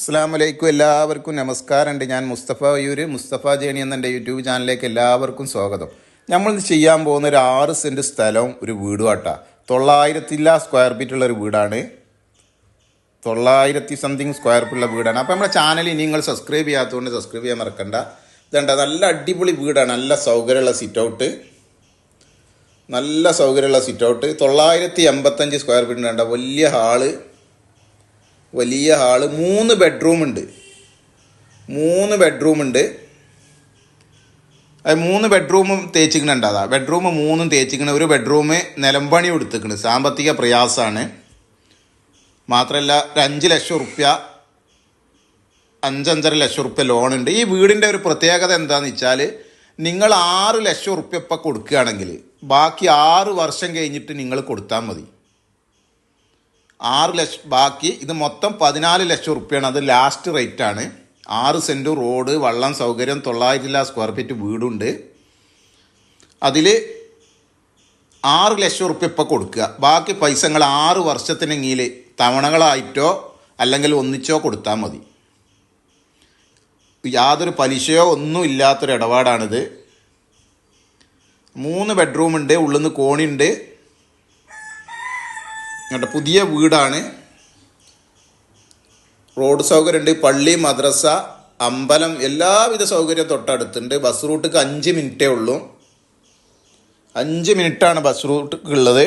അസ്സാം വലൈക്കും എല്ലാവർക്കും നമസ്കാരമുണ്ട്. ഞാൻ മുസ്തഫ വയ്യൂര് മുസ്തഫ ജേണി എന്ന എന്റെ യൂട്യൂബ് ചാനലിലേക്ക് എല്ലാവർക്കും സ്വാഗതം. നമ്മൾ ചെയ്യാൻ പോകുന്ന ഒരു ആറ് സെന്റ് സ്ഥലവും ഒരു വീടും ആട്ടാ. തൊള്ളായിരത്തില്ല സ്ക്വയർ ഫീറ്റ് ഉള്ള ഒരു വീടാണ്. തൊള്ളായിരത്തി സംതിങ് സ്ക്വയർ ഫീറ്റ് ഉള്ള വീടാണ്. അപ്പോൾ നമ്മുടെ ചാനൽ ഇനി നിങ്ങൾ സബ്സ്ക്രൈബ് ചെയ്യാത്തതുകൊണ്ട് സബ്സ്ക്രൈബ് ചെയ്യാൻ മറക്കണ്ട. ഇതുണ്ട് നല്ല അടിപൊളി വീടാണ്. നല്ല സൗകര്യമുള്ള സിറ്റ് ഔട്ട് നല്ല സൗകര്യമുള്ള സിറ്റ് ഔട്ട് തൊള്ളായിരത്തി എൺപത്തഞ്ച് സ്ക്വയർ ഫീറ്റ് ഉണ്ട് വലിയ ഹാൾ. വലിയ ഹാൾ മൂന്ന് ബെഡ്റൂം ഉണ്ട്. മൂന്ന് ബെഡ്റൂം ഉണ്ട്. അത് മൂന്ന് ബെഡ്റൂമും തേച്ചിക്കണുണ്ട് അതാ. ബെഡ്റൂം മൂന്നും തേച്ചിക്കണ ഒരു ബെഡ്റൂം നിലമ്പണി കൊടുത്തിക്കണ് സാമ്പത്തിക പ്രയാസമാണ് മാത്രമല്ല ഒരു അഞ്ച് ലക്ഷം റുപ്യ അഞ്ചഞ്ചര ലക്ഷം റുപ്യ ലോണുണ്ട് ഈ വീടിന്റെ ഒരു പ്രത്യേകത എന്താണെന്ന് വെച്ചാൽ നിങ്ങൾ ആറ് ലക്ഷം റുപ്യ ഇപ്പം കൊടുക്കുകയാണെങ്കിൽ ബാക്കി ആറ് വർഷം കഴിഞ്ഞിട്ട് നിങ്ങൾ കൊടുത്താൽ മതി. ആറ് ലക്ഷം ബാക്കി ഇത് മൊത്തം പതിനാല് ലക്ഷം റുപ്യാണ് അത് ലാസ്റ്റ് റേറ്റ് ആണ്. ആറ് സെന്റ് റോഡ് വള്ളം സൗകര്യം തൊള്ളായിരത്തില സ്ക്വയർ ഫീറ്റ് വീടുണ്ട്. അതിൽ ആറ് ലക്ഷം റുപ്യ ഇപ്പോൾ കൊടുക്കുക. ബാക്കി പൈസങ്ങൾ ആറ് വർഷത്തിനെങ്കിൽ തവണകളായിട്ടോ അല്ലെങ്കിൽ ഒന്നിച്ചോ കൊടുത്താൽ മതി. യാതൊരു പലിശയോ ഒന്നും ഇല്ലാത്തൊരു ഇടപാടാണിത്. മൂന്ന് ബെഡ്റൂമുണ്ട് ഉള്ളിൽ നിന്ന് കോണിയുണ്ട് എന്നിട്ട് പുതിയ വീടാണ്. റോഡ് സൗകര്യമുണ്ട് പള്ളി മദ്രസ അമ്പലം എല്ലാവിധ സൗകര്യം തൊട്ടടുത്തുണ്ട്. ബസ് റൂട്ടിക്ക് അഞ്ച് മിനിറ്റേ ഉള്ളൂ. അഞ്ച് മിനിറ്റാണ് ബസ് റൂട്ടിക്ക് ഉള്ളത്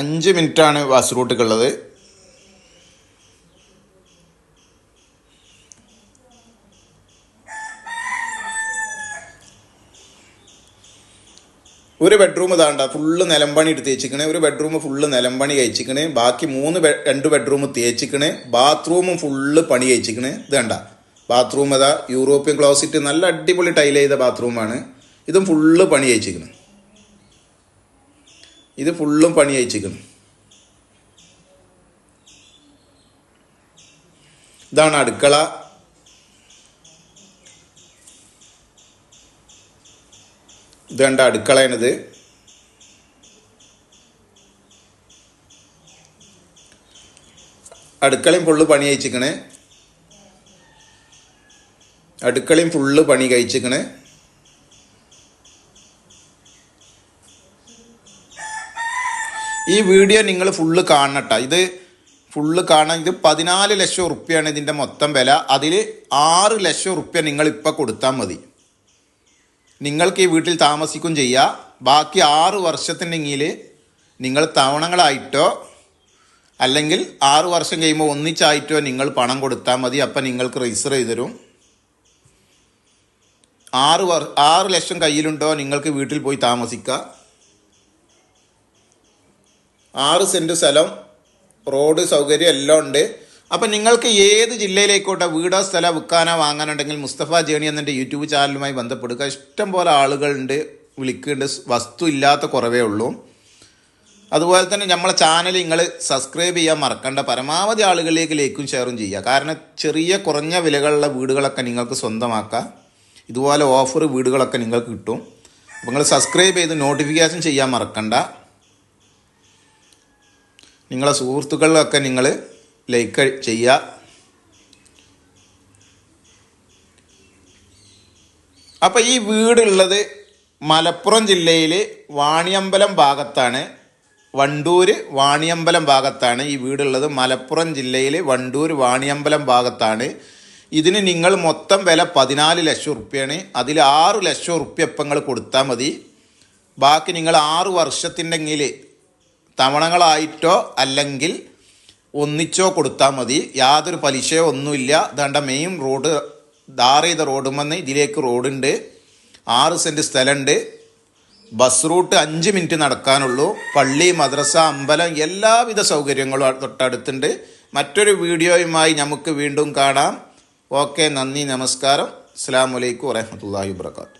അഞ്ച് മിനിറ്റാണ് ബസ് റൂട്ടിക്ക് ഒരു ബെഡ്റൂം ഇതാണ്ട ഫുള്ള് നിലമ്പണി എടുത്ത് തേച്ചിക്കണേ. ഒരു ബെഡ്റൂം ഫുള്ള് നിലമ്പണി കഴിച്ചിക്കണേ. ബാക്കി മൂന്ന് രണ്ട് ബെഡ്റൂം തേച്ചിക്കണേ. ബാത്റൂമും ഫുള്ള് പണി കഴിച്ചിക്കണേ. ഇത് കണ്ട ബാത്റൂം ഇതാ യൂറോപ്യൻ ക്ലോസറ്റ് നല്ല അടിപൊളി ടൈൽ ചെയ്ത ബാത്റൂമാണ് ഇതും ഫുള്ള് പണി കഴിച്ചിക്കണ്. ഇത് ഫുള്ളും പണി കഴിച്ചിക്കണ്. ഇതാണ് അടുക്കള. ഇത് അടുക്കളയാണിത്. അടുക്കളയും ഫുള്ള് പണി കഴിച്ചിക്കണേ അടുക്കളയും ഫുള്ള് പണി കഴിച്ചിക്കണേ ഈ വീഡിയോ നിങ്ങൾ ഫുള്ള് കാണട്ട ഇത് ഫുള്ള് കാണാൻ ഇത് പതിനാല് ലക്ഷം ഉറുപ്പ്യാണ് ഇതിന്റെ മൊത്തം വില. അതിൽ ആറ് ലക്ഷം ഉറുപ്പ്യ നിങ്ങൾ ഇപ്പം കൊടുത്താൽ മതി. നിങ്ങൾക്ക് ഈ വീട്ടിൽ താമസിക്കും ചെയ്യുക ബാക്കി ആറ് വർഷത്തിനെങ്കിൽ നിങ്ങൾ തവണകളായിട്ടോ അല്ലെങ്കിൽ ആറ് വർഷം കഴിയുമ്പോൾ ഒന്നിച്ചായിട്ടോ നിങ്ങൾ പണം കൊടുത്താൽ മതി. അപ്പം നിങ്ങൾക്ക് രജിസ്റ്റർ ചെയ്ത് തരും. ആറ് വർ ആറ് ലക്ഷം കയ്യിലുണ്ടോ നിങ്ങൾക്ക് വീട്ടിൽ പോയി താമസിക്കുക ആറ് സെന്റ് സ്ഥലം റോഡ് സൗകര്യം എല്ലാം ഉണ്ട്. അപ്പം നിങ്ങൾക്ക് ഏത് ജില്ലയിലേക്കോട്ടെ വീടോ സ്ഥലം വിൽക്കാനോ വാങ്ങാനുണ്ടെങ്കിൽ മുസ്തഫ ജേണി എന്നെ യൂട്യൂബ് ചാനലുമായി ബന്ധപ്പെടുക. ഇഷ്ടം പോലെ ആളുകളുണ്ട് വിളിക്കുന്നുണ്ട്. വസ്തു ഇല്ലാത്ത കുറവേ ഉള്ളൂ. അതുപോലെ തന്നെ നമ്മളെ ചാനൽ നിങ്ങൾ സബ്സ്ക്രൈബ് ചെയ്യാൻ മറക്കണ്ട. പരമാവധി ആളുകളിലേക്ക് ലേക്കും ഷെയറും ചെയ്യുക. കാരണം ചെറിയ കുറഞ്ഞ വിലകളുള്ള വീടുകളൊക്കെ നിങ്ങൾക്ക് സ്വന്തമാക്കാം. ഇതുപോലെ ഓഫർ വീടുകളൊക്കെ നിങ്ങൾക്ക് കിട്ടും. അപ്പോൾ നിങ്ങൾ സബ്സ്ക്രൈബ് ചെയ്ത് നോട്ടിഫിക്കേഷൻ ചെയ്യാൻ മറക്കണ്ട. നിങ്ങളെ സുഹൃത്തുക്കളിലൊക്കെ നിങ്ങൾ ലൈക്ക് ചെയ്യുക അപ്പോൾ ഈ വീടുള്ളത് മലപ്പുറം ജില്ലയിൽ വാണിയമ്പലം ഭാഗത്താണ്. വണ്ടൂർ വാണിയമ്പലം ഭാഗത്താണ്. ഈ വീടുള്ളത് മലപ്പുറം ജില്ലയിൽ വണ്ടൂർ വാണിയമ്പലം ഭാഗത്താണ്. ഇതിന് നിങ്ങൾ മൊത്തം വില പതിനാല് ലക്ഷം റുപ്യാണ്. അതിൽ ആറ് ലക്ഷം റുപ്യ ഇപ്പം നിങ്ങൾ കൊടുത്താൽ മതി. ബാക്കി നിങ്ങൾ ആറ് വർഷത്തിന്റെങ്കിൽ തവണകളായിട്ടോ അല്ലെങ്കിൽ ഒന്നിച്ചോ കൊടുത്താൽ മതി. യാതൊരു പലിശയോ ഒന്നുമില്ല. ദണ്ട മെയിൻ റോഡ് ധാർ ചെയ്ത റോഡുമെന്ന് ഇതിലേക്ക് റോഡുണ്ട് ആറ് സെന്റ് സ്ഥലമുണ്ട് ബസ് റൂട്ട് അഞ്ച് മിനിറ്റ് നടക്കാനുള്ളൂ. പള്ളി മദ്രസ അമ്പലം എല്ലാവിധ സൗകര്യങ്ങളും തൊട്ടടുത്തുണ്ട്. മറ്റൊരു വീഡിയോയുമായി നമുക്ക് വീണ്ടും കാണാം. ഓക്കെ നന്ദി നമസ്കാരം. അസ്സാം വലൈക്കും വരഹമുല്ലാ വാത്തു